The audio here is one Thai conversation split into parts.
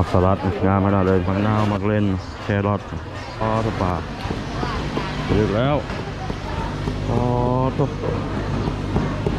ผักสลัดงามขนาดเลยมังนาวมักเล่นแครอทอ๋อตะปาดึกแล้วอ๋อต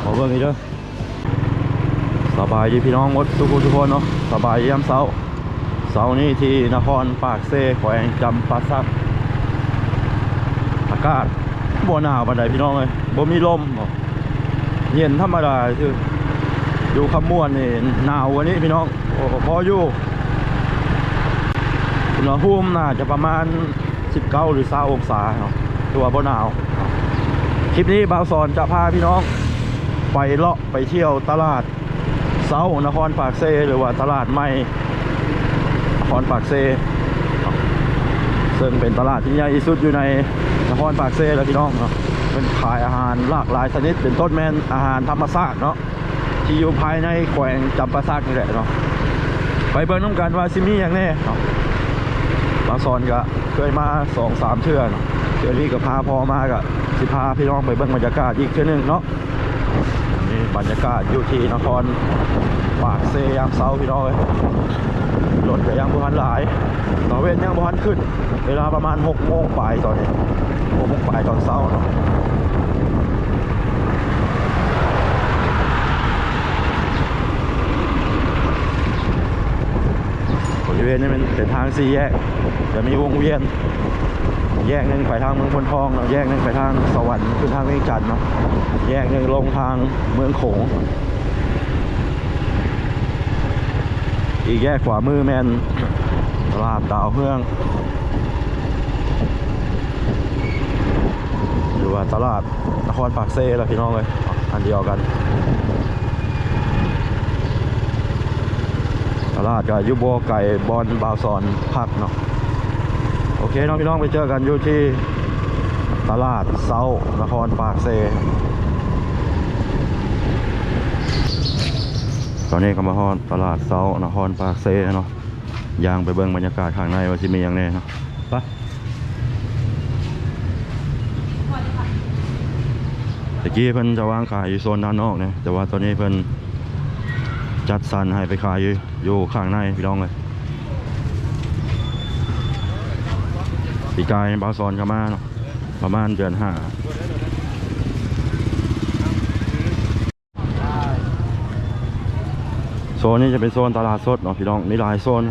ขอเบิ่งอีกเด้อสบายดีพี่น้องหมดทุกคนทุกคนเนาะสบายดียามเช้าเช้านี้ที่นครปากเซ่แขวงจำปาสักอากาศบ่หนาวปานใดพี่น้องเลยบ่มีลมเย็นธรรมดาคืออยู่ขมวนนี่หนาวกวันนี้พี่น้องพออยู่ อุณหภูมิน่าจะประมาณ 19 หรือ20องศาเนาะตัวบ่หนาว คลิปนี้บ่าวสอนจะพาพี่น้อง ไปเลาะไปเที่ยวตลาดเซานครปากเซหรือว่าตลาดใหม่นครปากเซซึ่งเป็นตลาดที่ใหญ่ที่สุดอยู่ในนครปากเซแล้วพี่น้องเนาะเป็นขายอาหารหลากหลายชนิดเป็นต้นแมนอาหารธรรมชาติเนาะที่อยู่ภายในแขวงจำปาสักนี่แหละเนาะไปเบิ่งน้ำกันว่าซิมีอย่างแน่เนาะ บางซอนก็เคยมาสองสามเทื่อนเทื่อนี้ก็พาพอมากะสิพาพี่น้องไปเบิ้งบรรยากาศอีกเทื่อนึงเนาะนี่บรรยากาศอยู่ที่นครปากเซยามเซาพี่น้องเลยรถก็ยังบุหันหลายต่อเว้นยังบุหันขึ้น เวลาประมาณ6โมงปลายตอนนี้หกโมงปลายตอนเช้าเนาะบริเวณนี้มันเป็นทางสี่แยก จะมีวงเวียน แยกหนึ่งไปทางเมืองพนทองเนาะแยกหนึ่งไปทางสวรรค์ขึ้นทางเวียงจันทน์เนาะแยกหนึ่งลงทางเมืองโขง อีกแยกขวามือแมนตลาดดาวเฮืองหรือว่าตลาดนครปากเซ่ล้วพี่น้องเลยอันเดียวกัน ตลาดกับยุโบไก่บอลบาวซอนพักเนาะโอเคน้องพี่น้องไปเจอกันอยู่ที่ตลาดเซานครปากเซ ตอนนี้ก็มาฮอดตลาดเซานครปากเซเนาะย่างไปเบิ่งบรรยากาศข้างในว่าสิมีอย่างแน่เนาะไปตะกี้เพิ่นจะวางขายอยู่โซนด้านนอกเนี่ยแต่ว่าตอนนี้เพิ่น จัดสรรให้ไปขายอยู่อยู่ข้างในพี่น้องเลยปีกายบาซอนก็มาเนาะประมาณเดือนห้าโซนนี้จะเป็นโซนตลาดสดเนาะพี่น้องมีหลายโซน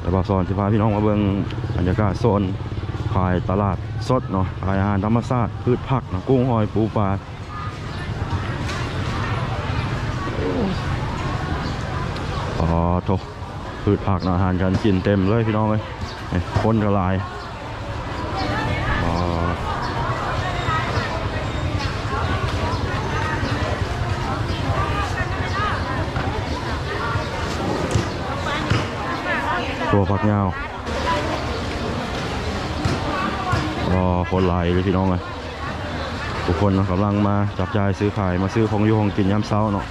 แต่บาซอนสิพาพี่น้องมาเบิ่งบรรยากาศโซนขายตลาดสดเนาะขายอาหารธรรมชาติพืชผักเนาะกุ้งหอยปูปลา อ๋อโถพืชผักอาหารการกินเต็มเลยพี่น้องเลยนี่คนกระลายอ๋อตัวผักยาวรอคนหลายเลยพี่น้องเลยทุกคนกำลังมาจับจ่ายซื้อขายมาซื้อของอยู่ของกินยามเช้าเนาะ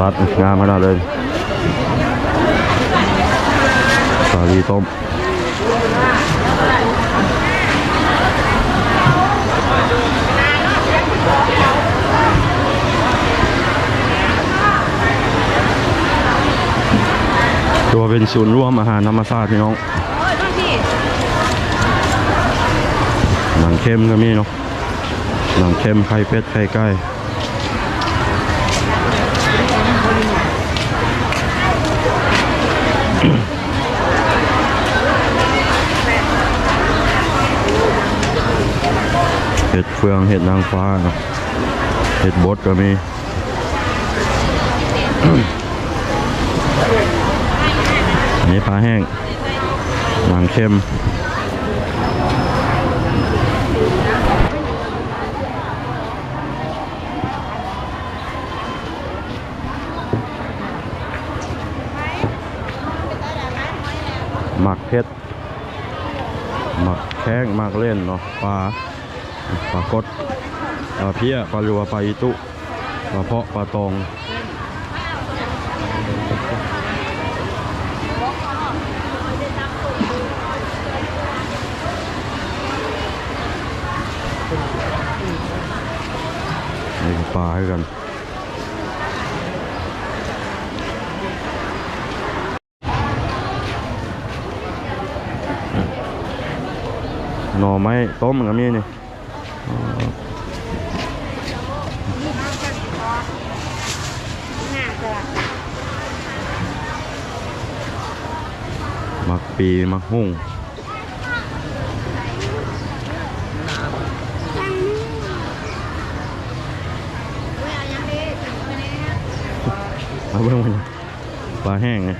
ลัดงามขนาดเลยสาลีต้มตัวเป็นศูนย์ร่วมอาหารธรรมชาติพี่น้องหนังเข้มก็มีเนาะหนังเข้มไข่เป็ดไข่ไก่ เห็ดเฟืองเห็ดนางฟ้า เห็ดบดก็มีนี่ปลาแห้งหนังเข้ม แข้งมากเล่นเนาะปลาปลากดปลาเพี้ยปลาลัวปลาอีตุปลาเพาะปลาตองนี่ปลาให้กัน นอไม้ต้มมันก็มีนี่มักปีมักหุ่งมาเบิ่งมันปลาแห้งไง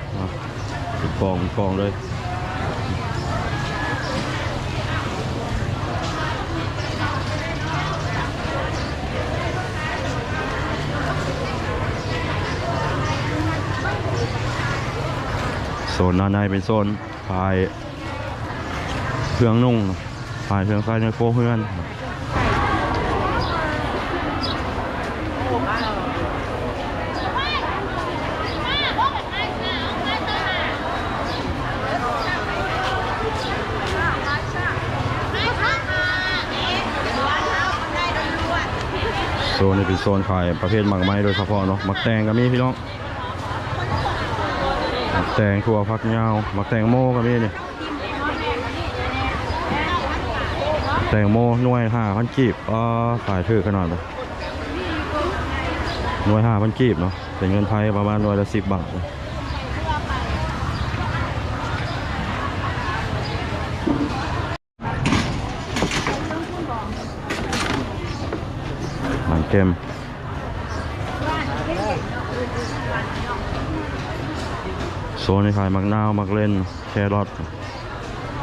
กองกองเลย โซนด้านในเป็นโซนพายเครื่องนุ่งเนอะพายเครื่องไฟในโฟเพื่อนโซนนี้เป็นโซนขายประเภทหมักไม้โดยเฉพาะเนาะหมักแตงก็มีพี่น้อง แตงทั่วพักยาวหมักแตงโมก็มีนี่แตงโมหน่วยห้าพันกีบอ๋อขายถือขนาดเลยหน่วยห้าพันกีบเนาะเป็นเงินไทยประมาณหน่วยละสิบบาทเลยมันเค็ม โซนนี้ขายมักนาว มักเล่น แครอท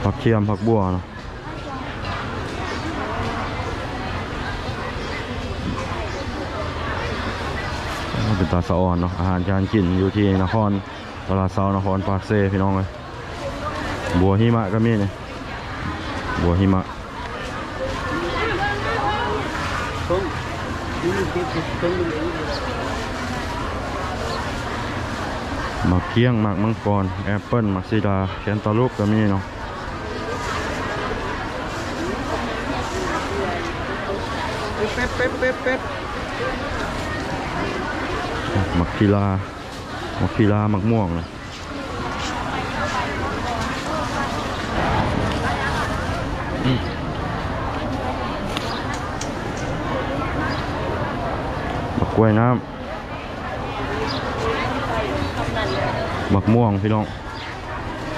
ผักเทียมผักบัวเนาะเป็นตาสะอ่อนเนาะอาหารการกินอยู่ที่นครตลาดเซานครปากเซพี่น้องเลยบัวหิมะก็มีนี่บัวหิมะ มักเกี้ยงมักมังกรแอปเปิลมักซีดาแคนตาลูปก็มีเนาะเป็ดเป็ดเป็ดเป็ดมักกีฬามักกีฬามักม่วงเลยอืมมักกล้วยน้ำ มักม่วงพี่น้อง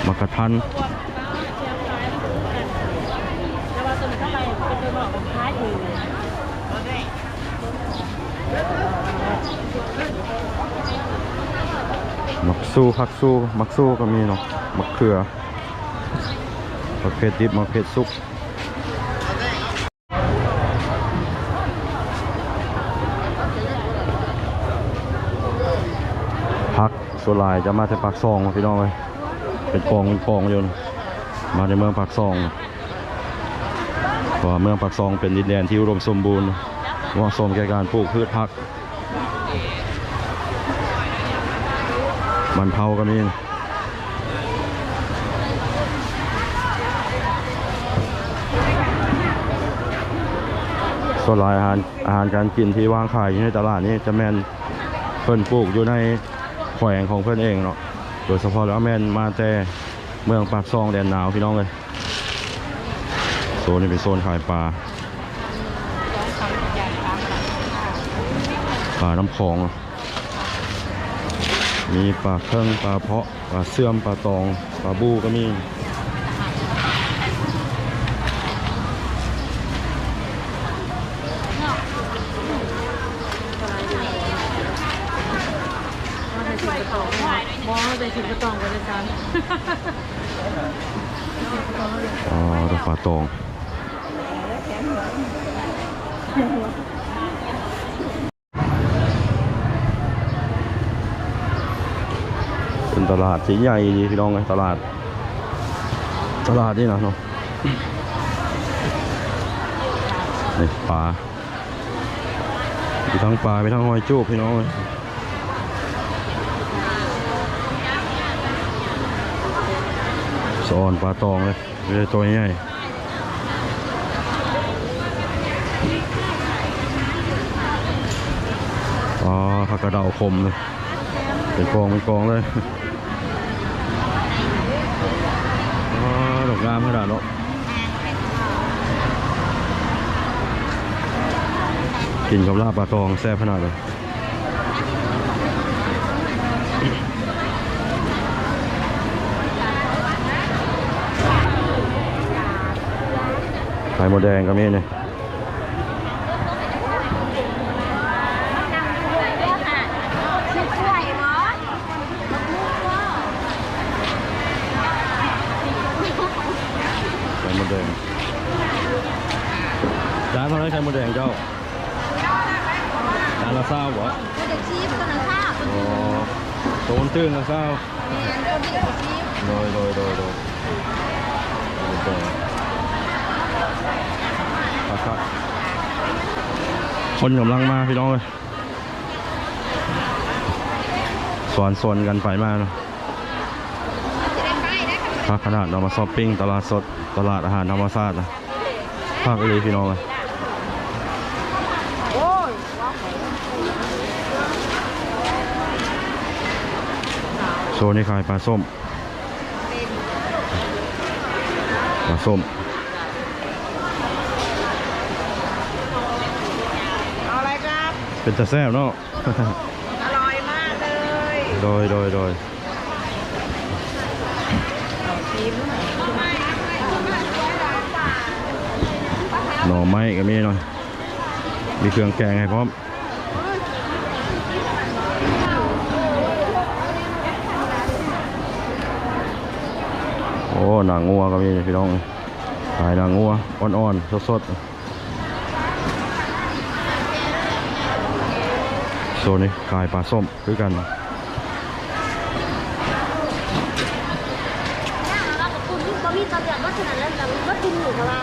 มักกระทันแล้วว่าตัวนี้เข้าไปเป็นตัวบอกของท้ายถือมักสู้พักสู้มักสู้ก็มีเนาะมักเขือมักเผ็ดดิบมักเผ็ดสุก พักโซลายจะมาจากปากซองพี่น้องเลยเป็นกองเป็นกองอยู่นมาในเมืองปากซองเพราะว่าเมืองปากซองเป็นดินแดนที่อุดมสมบูรณ์เหมาะสมแก่การปลูกพืชผักมันเผาก็มีส่วนหลายอาหารอาหารการกินที่วางขายอยู่ในตลาดนี้จะแมนเพิ่นปลูกอยู่ใน แขวงของเพื่อนเองเนาะโดยเฉพาะแล้วแม่นมาแต่เมืองปากซองแดนหนาวพี่น้องเลยโซนนี้เป็นโซนขายปลาปลาน้ำคลอง มีปลาเครื่องปลาเพาะปลาเสื่อมปลาตองปลาบูก็มีองไปถึงกระตองกันเลยจัน อ๋อ ตอง เป็นตลาดที่ใหญ่ดีพี่น้องไงตลาด ตลาดนี่นะเนาะนี่ปลามีทั้งปลามีทั้งหอยจูบพี่น้องเลยสอนปลาตองเลยไม่ได้ตัวใหญ่ ผักกระเดาคมเลยเป็นกองเป็นกองเลยดอกงามขนาดเนาะกินกับลาบปลาตองแซ่บขนาดเลยไข่มดแดงก็มีเนี่ย ชื่อช่วยเหรอ ไข่มดแดงจานเท่าไหรไข่มดแดงเจ้าจานละเศร้าเหรอ เด็กชีพคนนั้นข้าว อ๋อโซนตื้นละเศร้า เรียนคนเด็กชีพ โดยโดยโดยโดยโดยครับครับคนกำลังมาพี่น้องเลยสวนสวนกันไปมาเนาะภาคขนาดเรามาช้อปปิ้งตลาดสดตลาดอาหารธรรมชาตินะภาคเลยพี่น้องเลย โอ้ย โซนนี้ขายปลาส้ม ปลาส้ม เอาอะไรครับ เป็นตะแซ่บเนาะ อร่อยมากเลยโดยโดยโดยหน่อไม้ก็มีหน่อย มีเครื่องแกงให้พร้อม หนังงัวก็มีพี่น้องขายหนังงัวอ่อนๆสดๆโซนนี้ขายปลาส้มด้วยกันเรากับคุณที่บะมี่ตอกันแต่ก็กินอยู่กับเรา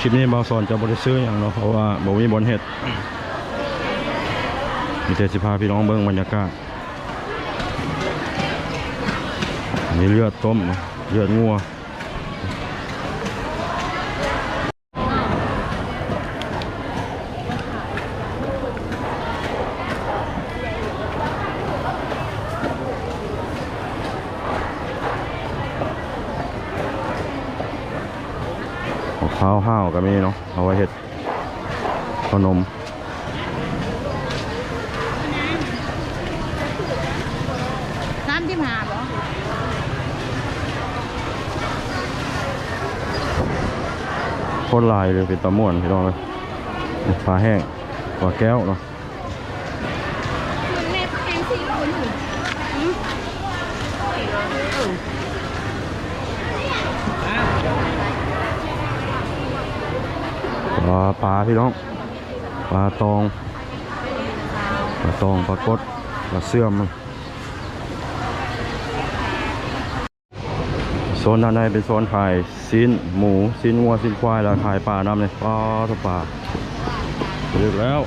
คลิปนี้บาสอนจะบริซื้ออย่างเนาะเพราะว่าบ่มีบนเห็ด มีแต่สิพาพี่น้องเบิ่งบรรยากาศมีเลือดต้มเลือดงัวของข้าวห้าวก็มีเนาะเอาไว้เห็ดขนม น้ำที่หาบ่ โคตรลายเลยเป็นตะม่วนพี่น้องเลยปลาแห้งปลาแก้วเนาะแม่แพงสี่ร้อยหนึ่งปลาปลาพี่น้องปลาตองปลาตองปลากดปลาเสื่อม โซนด้านในเป็นโซนขายซีนหมูซีนวัวซีนควายแล้วขายปลาน้ำเลยปลาทปลาเลือกแล้ว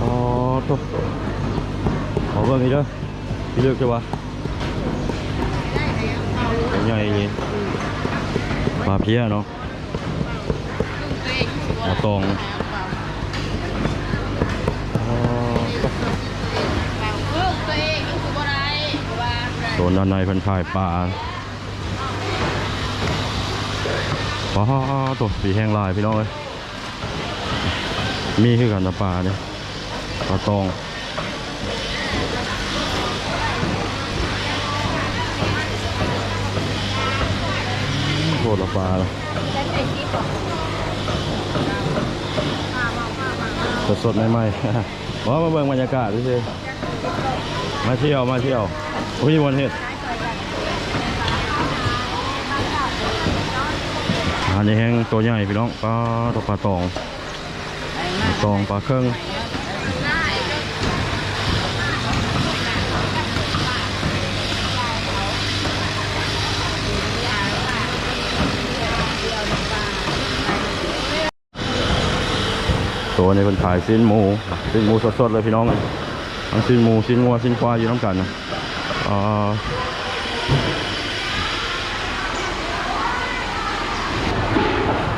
อ๋อทุกขอเบิ่งอีกเด้อพี่เลือกใช่ปะใหญ่เลยปลาเพี้ยเนาะปลาตองโซนด้านในเพันขายปลา ปลาตัวสีแห้งลายพี่น้องเลยมีคือกันปลาเนี่ยปลาตองโคตรปลาเลยสดๆใหม่ๆว่ามาเบิ่งบรรยากาศดูสิมาเที่ยวมาเที่ยวโอ้ยวันเฮ็ด อันนี้แห้งตัวใหญ่พี่น้องปลาตัวปลาตองปลาตองปลาเครื่องตัวนี้เป็นขายสิ้นหมูสิ้นหมูสดๆเลยพี่น้องทั้งสิ้นหมูสิ้นงัวสิ้นควายอยู่น้ำกันอ่า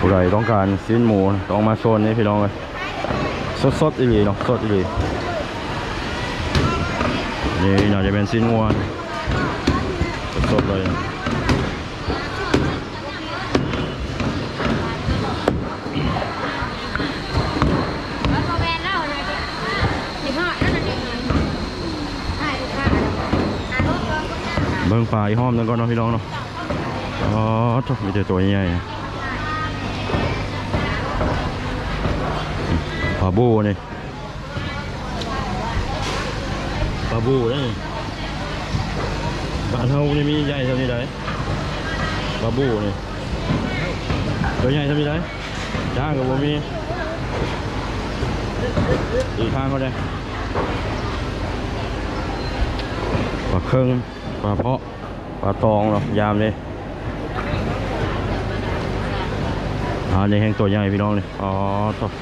ผู้ใดต้องการสิ้นหมูต้องมาโซนนี้พี่น้องเลยสดสดๆอีหลีเนาะสดอีหลีนี่น่าจะเป็นสิ้นวัวสดสดๆเลยเล่าเลยสิพ่อนั่นน่ะดิใช่ค่ะอ่านรถก่อนเบิ่งปลาอีห้อมนั่นก่อนเนาะพี่น้องเนาะอ๋อมีแต่ตัวใหญ่ ปลาบูนี่ปลาบูนี่บ้านเฮานี่มีใหญ่เท่านี้ได้ปลาบูนี่ตัวใหญ่เท่านี้ได้จ้างกับบ่มีอีกทางก็ได้ปลาเครื่องปลาเพาะปลาตองเนาะยามเลยอ่าในแห่งตัวใหญ่พี่น้องนี่อ๋อตบ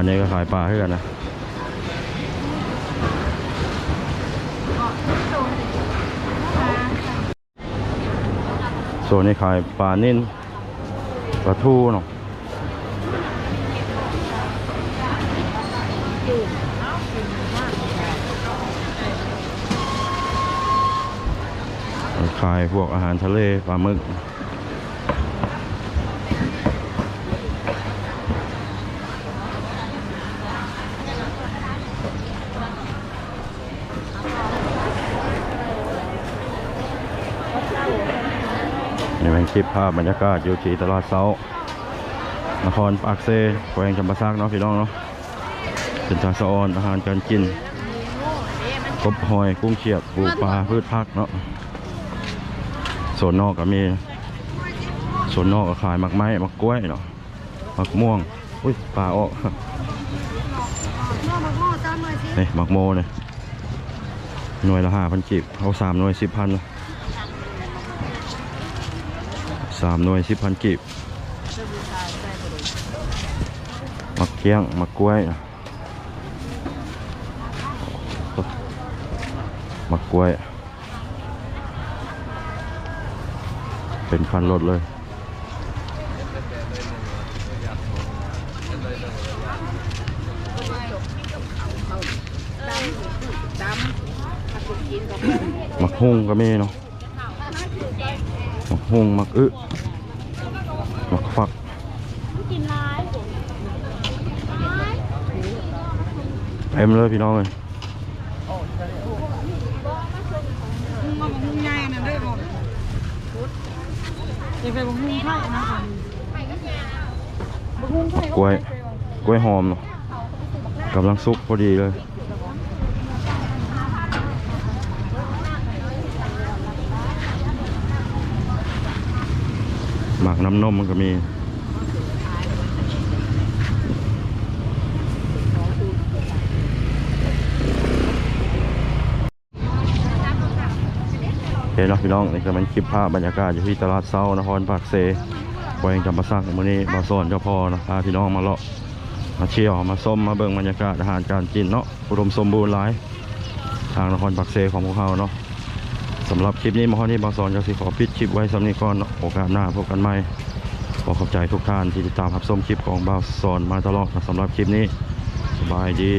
อ่านี่ยก็ขายปลาให้กันนะโซนนี้ขายปลานิ่นปลาทูเนาะขายพวกอาหารทะเลปลาหมึก คลิปภาพบรรยากาศยู่ที่ตลาดเซานครปากเซแขวงจำปาซักเนาะพี่น้องเนาะเป็นทางสะออนอาหารการกินกบหอยกุ้งเขียดปูปลาพืชผักเนาะโซนนอกก็มีโซนนอกก็ขายมักไม้มักกล้วยเนาะมักม่วงอุ้ยปลาออกนี่มักโมเนี่ยหน่วยละห้าพันกีบเอาสามหน่วยสิบพัน สามหน่วยสิบพันกีบมักเกี้ยงมักล้วยนะกล้วย เป็นพันรถเลยมักฮุ่งก็มีเนาะ ฮงมักอึมักฟักเต็มเลยพี่น้องเลยกมึงใหญ่นั่นได้บอกจะไปบอกมึงไข่นะกล้วยกล้วยหอมเนาะกำลังสุกพอดีเลย หมัก น้ำนมมันก็มีโอเคเนาะพี่น้องนี่ก็เป็นคลิปภาพบรรยากาศอยู่ที่ตลาดเซานครปากเซแขวงจำปาสักมื้อนี้มาสอนเจ้าพ่อนะพาพี่น้องมาเลาะมาเที่ยวมาส้มมาเบิ่งบรรยากาศอาหารการกินเนาะอุดมสมบูรณ์หลายทางนครปากเซของพวกเราเนาะ สำหรับคลิปนี้มาฮอนี่บางสอนจะสิขอปิดคลิปไว้สำนี้ก่อนโอกาสหน้าพบกันใหม่ขอขอบใจทุกท่านที่ติดตามรับชมคลิปของบางสอนมาตลอดสำหรับคลิปนี้สบายดี